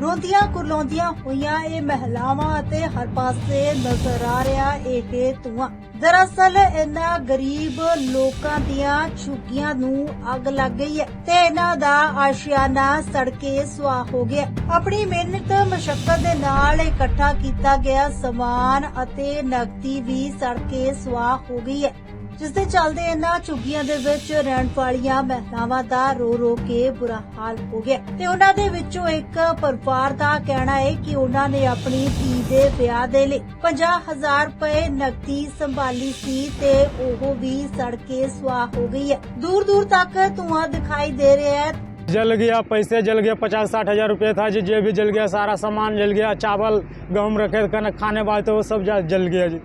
ਰੋਂਦੀਆਂ ਕੁਰਲਾਉਂਦੀਆਂ ਹੋਈਆਂ ਇਹ ਮਹਿਲਾਵਾਂ ਅਤੇ ਹਰ ਪਾਸੇ ਨਜ਼ਰ ਆ ਰਿਹਾ ਇਹ ਧੂਆਂ। ਦਰਅਸਲ ਇਹਨਾਂ ਗਰੀਬ ਲੋਕਾਂ ਦੀਆਂ ਝੁੱਗੀਆਂ ਨੂੰ ਅੱਗ ਲੱਗ ਗਈ ਹੈ ਤੇ ਇਹਨਾਂ ਦਾ ਆਸ਼ਿਆਨਾ ਸੜਕੇ ਸੁਆਹ ਹੋ ਗਿਆ ਆਪਣੀ ਮਿਹਨਤ ਮਸ਼ਕਤ ਦੇ ਨਾਲ ਇਕੱਠਾ ਕੀਤਾ ਗਿਆ ਸਮਾਨ ਅਤੇ ਨਕਦੀ ਵੀ ਸੜਕੇ ਸੁਆਹ ਹੋ ਗਈ ਹੈ। ਜਿਸ ਦੇ ਚੱਲਦੇ ਇਹਨਾਂ ਝੁੱਗੀਆਂ ਦੇ ਵਿੱਚ ਰਹਿਣ ਵਾਲੀਆਂ ਮਹਿਲਾਵਾਂ ਦਾ ਰੋ ਰੋ ਕੇ ਬੁਰਾ ਹਾਲ ਹੋ ਗਿਆ ਤੇ ਉਹਨਾਂ ਦੇ ਵਿੱਚੋਂ ਇੱਕ ਪਰਿਵਾਰ ਦਾ ਕਹਿਣਾ ਹੈ ਕਿ ਉਹਨਾਂ ਨੇ ਆਪਣੀ ਧੀ ਦੇ ਵਿਆਹ ਦੇ ਲਈ 50000 ਰੁਪਏ ਨਕਦੀ ਸੰਭਾਲੀ ਸੀ ਤੇ ਉਹ ਵੀ ਸੜ ਕੇ ਸੁਆਹ ਹੋ ਗਈ ਹੈ ਦੂਰ ਦੂਰ ਤੱਕ ਧੂਆਂ ਦਿਖਾਈ ਦੇ ਰਿਹਾ ਹੈ जल गया पैसे जल गया पचास साठ हजार रुपये था जी जे भी जल गया सारा सामान जल गया चावल गेहूँ रखे थे खाना खाने वाले थे वो सब जा- जल गया जी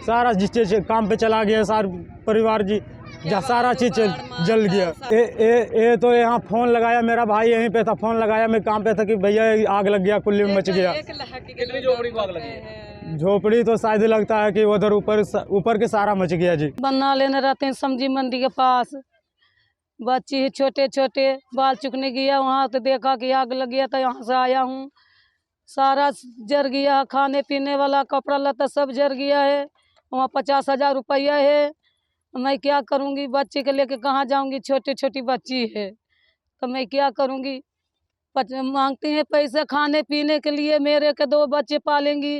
सारा जिस चीज़ काम पे चला गया सार परिवार जी। जा सारा चीज़ चल, जल गया। ये ये ये तो यहाँ फ़ोन लगाया मेरा भाई यहीं पे था फ़ोन लगाया मैं काम पे था कि भैया आग लग गया कुल्ली में मच गया। झोपड़ी को आग लगी? झोपड़ी तो शायद लगता है कि उधर ऊपर ऊपर के सारा मच गया जी। बना लेने रहते हैं सब्ज़ी मंडी के पास। बच्ची है छोटे छोटे बाल चुकने गया वहाँ तो देखा कि आग लग गया तो यहाँ से आया हूँ। सारा जर गया खाने पीने वाला कपड़ा लता सब जर गया है। वहाँ पचास हज़ार रुपया है। मैं क्या करूँगी? बच्चे के लेके कहाँ जाऊँगी? छोटी छोटी बच्ची है। तो मैं क्या करूँगी? मांगती हैं पैसे खाने पीने के लिए। मेरे के दो बच्चे पालेंगी।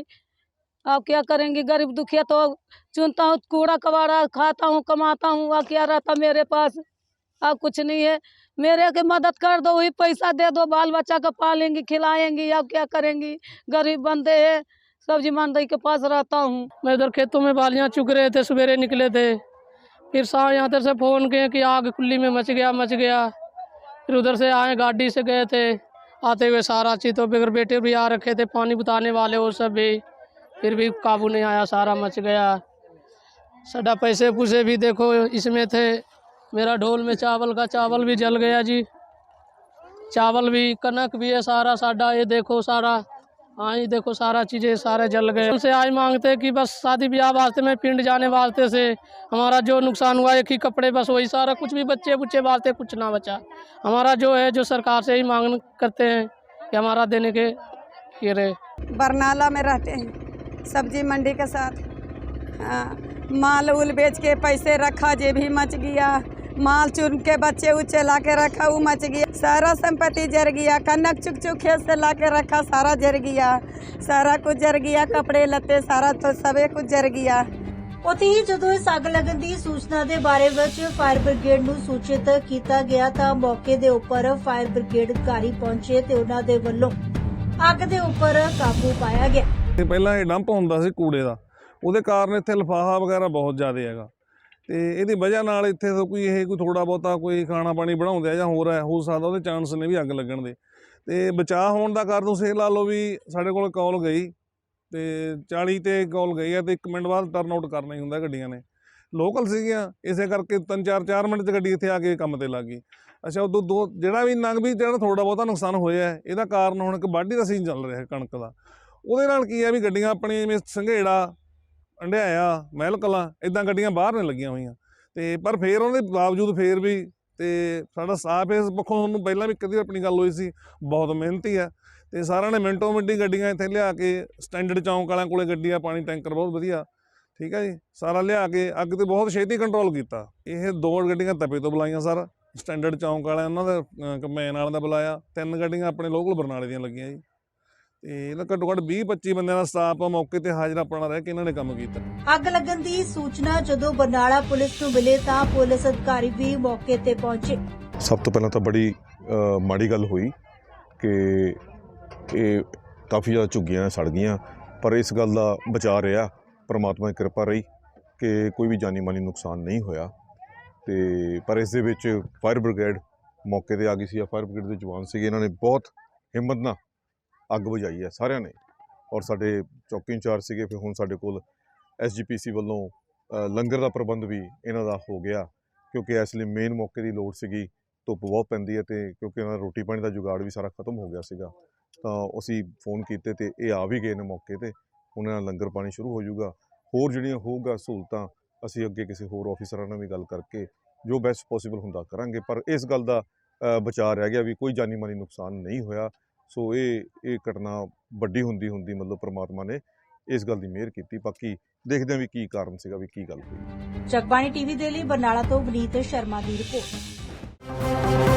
अब क्या करेंगी? गरीब दुखिया तो चुनता हूँ, कूड़ा कबाड़ा खाता हूँ, कमाता हूँ। अब क्या रहता मेरे पास? अब कुछ नहीं है। मेरे के मदद कर दो, वही पैसा दे दो। बाल बच्चा को पालेंगी, खिलाएँगी। अब क्या करेंगी? गरीब बंदे हैं। सब्ज़ी मंडी के पास रहता हूँ। मैं उधर खेतों में बालियाँ चुग रहे थे, सवेरे निकले थे। फिर शाम यहाँ तर से फ़ोन किए कि आग कुल्ली में मच गया मच गया। फिर उधर से आए, गाड़ी से गए थे। आते हुए सारा चीज़ तो बगैर बेटे भी आ रखे थे, पानी बुताने वाले वो सब भी। फिर भी काबू नहीं आया, सारा मच गया। सदा पैसे पूसे भी देखो, इसमें थे। मेरा ढोल में चावल का चावल भी जल गया जी। चावल भी, कनक भी है सारा साडा ये देखो सारा। हाँ ये देखो सारा चीज़ें सारे जल गए। उनसे आज मांगते कि बस शादी ब्याह वास्ते में पिंड जाने वास्ते से हमारा जो नुकसान हुआ एक ही कपड़े बस वही सारा कुछ भी बच्चे बुच्चे वास्ते कुछ ना बचा। हमारा जो है जो सरकार से ही मांग करते हैं कि हमारा देने के ये रहे। बरनाला में रहते हैं सब्ज़ी मंडी के साथ। हाँ, माल उल बेच के पैसे रखा जे भी मच गया। माल चुन के बच्चे उच्चे ला के रखा वो मच गया सारा संपत्ति जर गया कनक चुक चुक खेत से ला के रखा सारा जर गया सारा कुछ जर गया कपड़े लत्ते सारा तो सबे कुछ जर गया ਉੱਥੇ ਹੀ ਜਦੋਂ ਇਸ ਅੱਗ ਲੱਗਣ ਦੀ ਸੂਚਨਾ ਦੇ ਬਾਰੇ ਵਿੱਚ ਫਾਇਰ ਬ੍ਰਿਗੇਡ ਨੂੰ ਸੂਚਿਤ ਕੀਤਾ ਗਿਆ ਤਾਂ ਮੌਕੇ ਦੇ ਉੱਪਰ ਫਾਇਰ ਬ੍ਰਿਗੇਡ ਅਧਿਕਾਰੀ ਪਹੁੰਚੇ ਤੇ ਉਹਨਾਂ ਦੇ ਵੱਲੋਂ ਅੱਗ ਦੇ ਉੱਪਰ ਕਾਬੂ ਪਾਇਆ ਗਿਆ ਤੇ ਪਹਿਲਾਂ ਇਹ ਡੰਪ ਹੁੰਦਾ ਸੀ ਕੂੜੇ ਦਾ ਉਹਦੇ ਕਾਰਨ ਇੱਥੇ ਲਫਾਫਾ ਵਗੈਰਾ ਬਹੁਤ ਜ਼ਿਆਦਾ ਹੈਗਾ ਤੇ ਇਹਦੀ ਵਜ੍ਹਾ ਨਾਲ ਇੱਥੇ ਤੋਂ ਕੋਈ ਇਹ ਕੋਈ ਥੋੜਾ ਬਹੁਤਾ ਕੋਈ ਖਾਣਾ ਪਾਣੀ ਬਣਾਉਂਦੇ ਆ ਜਾਂ ਹੋਰ ਹੈ, ਹੋ ਸਕਦਾ ਉਹਦੇ ਚਾਂਸ ਨੇ ਵੀ ਅੱਗ ਲੱਗਣ ਦੇ। ਤੇ ਬਚਾਅ ਹੋਣ ਦਾ ਕਾਰਨ ਤੁਸੀਂ ਇਹ ਲਾ ਲਓ ਵੀ ਸਾਡੇ ਕੋਲ ਕਾਲ ਗਈ, ਤੇ 40 ਤੇ ਕਾਲ ਗਈ ਆ ਤੇ 1 ਮਿੰਟ ਬਾਅਦ ਟਰਨ ਆਊਟ ਕਰਨਾ ਹੀ ਹੁੰਦਾ ਗੱਡੀਆਂ ਨੇ। ਲੋਕਲ ਸੀਗੀਆਂ, ਇਸੇ ਕਰਕੇ 3-4 4 ਮਿੰਟ 'ਚ ਗੱਡੀ ਇੱਥੇ ਆ ਕੇ ਕੰਮ ਤੇ ਲੱਗ ਗਈ। ਅੱਛਾ, ਉਦੋਂ ਦੋ, ਜਿਹੜਾ ਵੀ ਨੰਗ ਵੀ ਜਿਹੜਾ ਥੋੜਾ ਬਹੁਤਾ ਨੁਕਸਾਨ ਹੋਇਆ ਇਹਦਾ ਕਾਰਨ ਹੁਣ ਇੱਕ ਵਾਢੀ ਦਾ ਸੀਜ਼ਨ ਚੱਲ ਰਿਹਾ ਕਣਕ ਦਾ। ਉਹਦੇ ਨਾਲ ਕੀ ਹੈ ਵੀ ਗੱਡੀਆਂ ਆਪਣੀ ਜਿਵੇਂ ਸੰਘੇੜਾ ਅੰਡਿਆਇਆ, ਮਹਿਲ ਕਲਾਂ ਇਦਾਂ ਗੱਡੀਆਂ ਬਾਹਰ ਨੇ ਲੱਗੀਆਂ ਹੋਈਆਂ। ਤੇ ਪਰ ਫੇਰ ਉਹਦੇ ਬਾਵਜੂਦ ਫੇਰ ਵੀ ਤੇ ਸਾਡਾ ਸਟਾਫ ਇਸ ਪੱਖੋਂ ਤੁਹਾਨੂੰ ਪਹਿਲਾਂ ਵੀ ਕਦੀ ਆਪਣੀ ਗੱਲ ਹੋਈ ਸੀ, ਬਹੁਤ ਮਿਹਨਤੀ ਹੈ। ਤੇ ਸਾਰਿਆਂ ਨੇ ਮਿੰਟੋ ਮਿੰਟੀ ਗੱਡੀਆਂ ਇੱਥੇ ਲਿਆ ਕੇ ਸਟੈਂਡਰਡ ਚੌਂਕ ਵਾਲਿਆਂ ਕੋਲੇ ਗੱਡੀ ਆ ਪਾਣੀ ਟੈਂਕਰ ਬਹੁਤ ਵਧੀਆ। ਠੀਕ ਹੈ ਜੀ, ਸਾਰਾ ਲਿਆ ਕੇ ਅੱਗ ਤੇ ਬਹੁਤ ਛੇਤੀ ਕੰਟਰੋਲ ਕੀਤਾ। ਇਹ ਦੋ ਗੱਡੀਆਂ ਤਪੇ ਤੋਂ ਬੁਲਾਈਆਂ ਸਰ। ਸਟੈਂਡਰਡ ਚੌਂਕ ਵਾਲਿਆਂ ਉਹਨਾਂ ਦਾ ਕੰਬਾਈਨ ਵਾਲਿਆਂ ਦਾ ਬੁਲਾਇਆ। ਤਿੰਨ ਗੱਡੀਆਂ ਆਪਣੇ ਲੋਕਲ ਬਰਨਾਲੇ ਦੀਆਂ ਲੱਗੀਆਂ ਜੀ। ਤੇ ਇਹਦਾ ਘੱਟੋ ਘੱਟ 20 25 ਬੰਦਿਆਂ ਦਾ ਸਟਾਫ ਆ ਮੌਕੇ ਤੇ ਹਾਜ਼ਰ ਆਪਣਾ ਰਹਿ ਕੇ ਇਹਨਾਂ ਨੇ ਕੰਮ ਕੀਤਾ। ਅੱਗ ਲੱਗਣ ਦੀ ਸੂਚਨਾ ਜਦੋਂ ਬਰਨਾਲਾ ਪੁਲਿਸ ਨੂੰ ਮਿਲੇ ਤਾਂ ਪੁਲਿਸ ਅਧਿਕਾਰੀ ਵੀ ਮੌਕੇ ਤੇ ਪਹੁੰਚੇ। ਸਭ ਤੋਂ ਪਹਿਲਾਂ ਤਾਂ ਬੜੀ ਮਾੜੀ ਗੱਲ ਹੋਈ ਕਿ ਇਹ ਕਾਫੀ ਜ਼ਿਆਦਾ ਝੁੱਗੀਆਂ ਸੜ ਗਈਆਂ ਪਰ ਇਸ ਗੱਲ ਦਾ ਬਚਾ ਰਿਹਾ ਪਰਮਾਤਮਾ ਦੀ ਕਿਰਪਾ ਰਹੀ ਕਿ ਕੋਈ ਵੀ ਜਾਨੀ ਮਾਨੀ ਨੁਕਸਾਨ ਨਹੀਂ ਹੋਇਆ। ਤੇ ਪਰ ਇਸ ਦੇ ਵਿੱਚ ਫਾਇਰ ਬ੍ਰਿਗੇਡ ਮੌਕੇ ਤੇ ਆ ਗਈ ਸੀ ਫਾਇਰ ਬ੍ਰਿਗੇਡ ਦੇ ਜਵਾਨ ਸੀਗੇ ਇਹਨਾਂ ਨੇ ਬਹੁਤ ਹਿੰਮਤ ਨਾਲ ਅੱਗ ਬੁਝਾਈ ਹੈ ਸਾਰਿਆਂ ਨੇ। ਔਰ ਸਾਡੇ ਚੌਕੀ ਇੰਚਾਰਜ ਸੀਗੇ ਫਿਰ ਹੁਣ ਸਾਡੇ ਕੋਲ ਐਸਜੀਪੀਸੀ ਵੱਲੋਂ ਲੰਗਰ ਦਾ ਪ੍ਰਬੰਧ ਵੀ ਇਹਨਾਂ ਦਾ ਹੋ ਗਿਆ। ਕਿਉਂਕਿ ਇਸ ਲਈ ਮੇਨ ਮੌਕੇ ਦੀ ਲੋੜ ਸੀਗੀ ਧੁੱਪ ਬਹੁਤ ਪੈਂਦੀ ਹੈ ਤੇ ਕਿਉਂਕਿ ਉਹਨਾਂ ਦਾ ਰੋਟੀ ਪਾਣੀ ਦਾ ਜੁਗਾੜ ਵੀ ਸਾਰਾ ਖਤਮ ਹੋ ਗਿਆ ਸੀਗਾ। ਤਾਂ ਅਸੀਂ ਫੋਨ ਕੀਤੇ ਤੇ ਇਹ ਆ ਵੀ ਗਏ ਨੇ ਮੌਕੇ ਤੇ ਉਹਨਾਂ ਨਾਲ ਲੰਗਰ ਪਾਣੀ ਸ਼ੁਰੂ ਹੋ ਜਾਊਗਾ। ਹੋਰ ਜਿਹੜੀਆਂ ਹੋਊਗਾ ਸਹੂਲਤਾਂ ਅਸੀਂ ਅੱਗੇ ਕਿਸੇ ਹੋਰ ਆਫੀਸਰਾਂ ਨਾਲ ਵੀ ਗੱਲ ਕਰਕੇ ਜੋ ਬੈਸਟ ਪੋਸੀਬਲ ਹੁੰਦਾ ਕਰਾਂਗੇ। ਪਰ ਇਸ ਗੱਲ ਦਾ ਅ, ਬਚਾਅ ਰਹਿ ਗਿਆ ਵੀ ਕੋਈ ਜਾਨੀ ਮਾਨੀ ਨੁਕਸਾਨ ਨਹੀਂ ਹੋਇਆ। ਸੋ ਇਹ ਇਹ ਘਟਨਾ ਵੱਡੀ ਹੁੰਦੀ ਹੁੰਦੀ ਮਤਲਬ ਪ੍ਰਮਾਤਮਾ ਨੇ ਇਸ ਗੱਲ ਦੀ ਮਿਹਰ ਕੀਤੀ। ਬਾਕੀ ਦੇਖਦੇ ਹਾਂ ਵੀ ਕੀ ਕਾਰਨ ਸੀਗਾ, ਵੀ ਕੀ ਗੱਲ ਹੋਈ। ਜਗਬਾਣੀ ਟੀਵੀ ਦੇ ਲਈ ਬਰਨਾਲਾ ਤੋਂ ਵਨੀਤ ਸ਼ਰਮਾ ਦੀ ਰਿਪੋਰਟ।